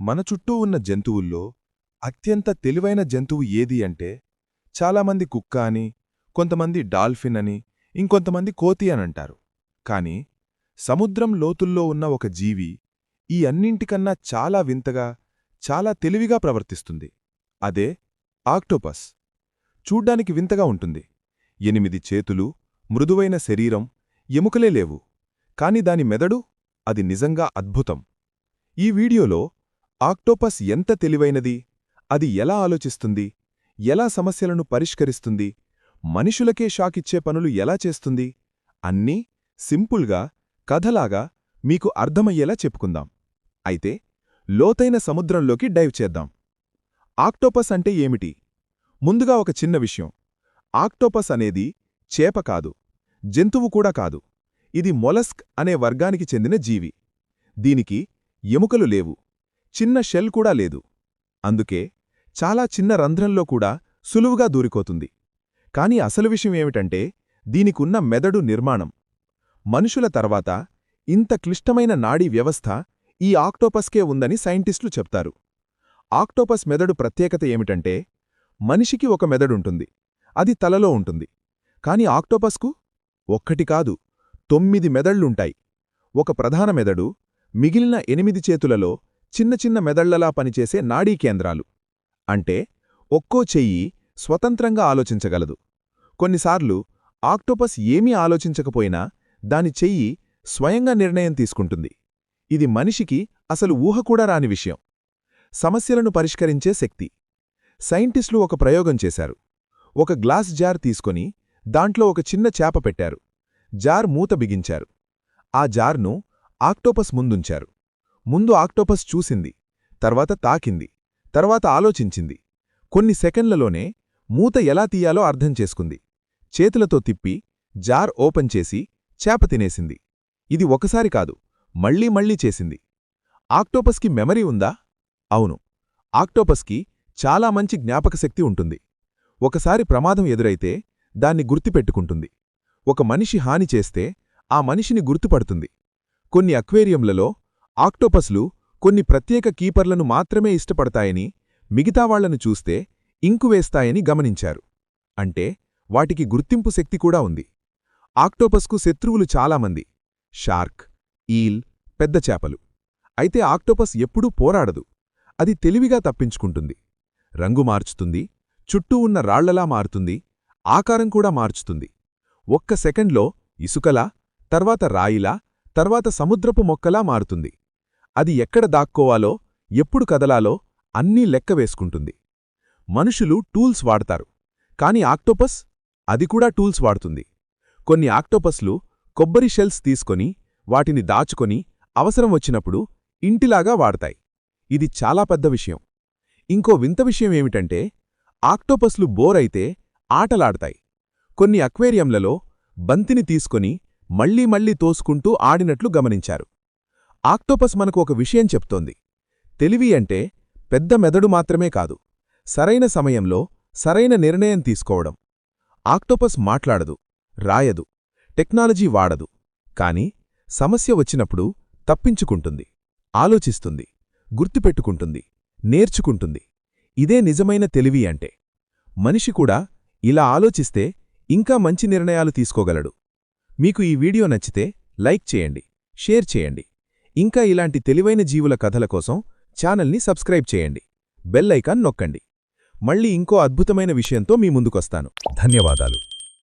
మన చుట్టూ ఉన్న జంతువుల్లో అత్యంత తెలివైన జంతువు ఏది అంటే చాలామంది కుక్క అని కొంతమంది డాల్ఫిన్ అని ఇంకొంతమంది కోతి అనంటారు కాని సముద్రం లోతుల్లో ఉన్న ఒక జీవి ఈ అన్నింటికన్నా చాలా వింతగా చాలా తెలివిగా ప్రవర్తిస్తుంది. అదే ఆక్టోపస్. చూడ్డానికి వింతగా ఉంటుంది. ఎనిమిది చేతులు మృదువైన శరీరం ఎముకలే లేవు. కాని దాని మెదడు అది నిజంగా అద్భుతం. ఈ వీడియోలో ఆక్టోపస్ ఎంత తెలివైనది? అది ఎలా ఆలోచిస్తుంది? ఎలా సమస్యలను పరిష్కరిస్తుంది? మనుషులకే షాకిచ్చే పనులు ఎలా చేస్తుంది? అన్నీ సింపుల్గా కథలాగా మీకు అర్థమయ్యేలా చెప్పుకుందాం. అయితే లోతైన సముద్రంలోకి డైవ్ చేద్దాం. ఆక్టోపస్ అంటే ఏమిటి? ముందుగా ఒక చిన్న విషయం. ఆక్టోపస్ అనేది చేప కాదు జంతువు కూడా కాదు. ఇది మొలస్క్ అనే వర్గానికి చెందిన జీవి. దీనికి ఎముకలు లేవు. చిన్న షెల్ కూడా లేదు. అందుకే చాలా చిన్న రంధ్రంలో కూడా సులువుగా దూరికోతుంది కాని అసలు విషయం ఏమిటంటే దీనికున్న మెదడు నిర్మాణం. మనుషుల తర్వాత ఇంత క్లిష్టమైన నాడీ వ్యవస్థ ఈ ఆక్టోపస్కే ఉందని సైంటిస్టులు చెప్తారు. ఆక్టోపస్ మెదడు ప్రత్యేకత ఏమిటంటే మనిషికి ఒక మెదడుంటుంది. అది తలలో ఉంటుంది. కాని ఆక్టోపస్కు ఒక్కటి కాదు తొమ్మిది మెదళ్ళుంటాయి ఒక ప్రధాన మెదడు మిగిలిన ఎనిమిది చేతులలో చిన్న చిన్న మెదళ్ళలా పనిచేసే నాడీ కేంద్రాలు. అంటే ఒక్కో చెయ్యి స్వతంత్రంగా ఆలోచించగలదు. కొన్నిసార్లు ఆక్టోపస్ ఏమీ ఆలోచించకపోయినా దాని చెయ్యి స్వయంగా నిర్ణయం తీసుకుంటుంది. ఇది మనిషికి అసలు ఊహ కూడా రాని విషయం. సమస్యలను పరిష్కరించే శక్తి. సైంటిస్టులు ఒక ప్రయోగం చేశారు. ఒక గ్లాస్ జార్ తీసుకొని దాంట్లో ఒక చిన్న చేప పెట్టారు. జార్ మూత బిగించారు. ఆ జార్ను ఆక్టోపస్ ముందుంచారు. ముందు ఆక్టోపస్ చూసింది తర్వాత తాకింది తర్వాత ఆలోచించింది. కొన్ని సెకండ్లలోనే మూత ఎలా తీయాలో అర్థం చేసుకుంది. చేతులతో తిప్పి జార్ ఓపెన్ చేసి చేప తినేసింది. ఇది ఒకసారి కాదు మళ్ళీ మళ్ళీ చేసింది. ఆక్టోపస్కి మెమరీ ఉందా? అవును. ఆక్టోపస్కి చాలా మంచి జ్ఞాపకశక్తి ఉంటుంది. ఒకసారి ప్రమాదం ఎదురైతే దాన్ని గుర్తుపెట్టుకుంటుంది. ఒక మనిషి హాని చేస్తే ఆ మనిషిని గుర్తుపడుతుంది. కొన్ని అక్వేరియంలలో ఆక్టోపస్లు కొన్ని ప్రత్యేక కీపర్లను మాత్రమే ఇష్టపడతాయని మిగతావాళ్ళను చూస్తే ఇంకు వేస్తాయని గమనించారు. అంటే వాటికి గుర్తింపు శక్తి కూడా ఉంది. ఆక్టోపస్కు శత్రువులు చాలామంది షార్క్ ఈల్ పెద్ద చేపలు. అయితే ఆక్టోపస్ ఎప్పుడూ పోరాడదు. అది తెలివిగా తప్పించుకుంటుంది. రంగు మార్చుతుంది చుట్టూ ఉన్న రాళ్ళలా మారుతుంది ఆకారం కూడా మార్చుతుంది. ఒక్క సెకండ్లో ఇసుకలా తర్వాత రాయిలా తర్వాత సముద్రపు మొక్కలా మారుతుంది. అది ఎక్కడ దాక్కోవాలో ఎప్పుడు కదలాలో అన్నీ లెక్క వేసుకుంటుంది. మనుషులు టూల్స్ వాడతారు. కాని ఆక్టోపస్? అది కూడా టూల్స్ వాడుతుంది. కొన్ని ఆక్టోపస్లు కొబ్బరి షెల్స్ తీసుకొని వాటిని దాచుకొని అవసరం వచ్చినప్పుడు ఇంటిలాగా వాడతాయి. ఇది చాలా పెద్ద విషయం. ఇంకో వింత విషయం ఏమిటంటే ఆక్టోపస్లు అయితే ఆటలాడతాయి. కొన్ని అక్వేరియంలలో బంతిని తీసుకొని మళ్ళీ మళ్ళీ తోసుకుంటూ ఆడినట్లు గమనించారు. ఆక్టోపస్ మనకు ఒక విషయం చెప్తోంది. తెలివి అంటే పెద్ద మెదడు మాత్రమే కాదు సరైన సమయంలో సరైన నిర్ణయం తీసుకోవడం. ఆక్టోపస్ మాట్లాడదు రాయదు టెక్నాలజీ వాడదు కాని సమస్య వచ్చినప్పుడు తప్పించుకుంటుంది ఆలోచిస్తుంది గుర్తుపెట్టుకుంటుంది నేర్చుకుంటుంది. ఇదే నిజమైన తెలివి అంటే. మనిషి కూడా ఇలా ఆలోచిస్తే ఇంకా మంచి నిర్ణయాలు తీసుకోగలడు. మీకు ఈ వీడియో నచ్చితే లైక్ చేయండి షేర్ చేయండి. ఇంకా ఇలాంటి తెలివైన జీవుల కథల కోసం ఛానల్ని సబ్స్క్రైబ్ చేయండి. బెల్ ఐకాన్ నొక్కండి. మళ్ళీ ఇంకో అద్భుతమైన విషయంతో మీ ముందుకొస్తాను. ధన్యవాదాలు.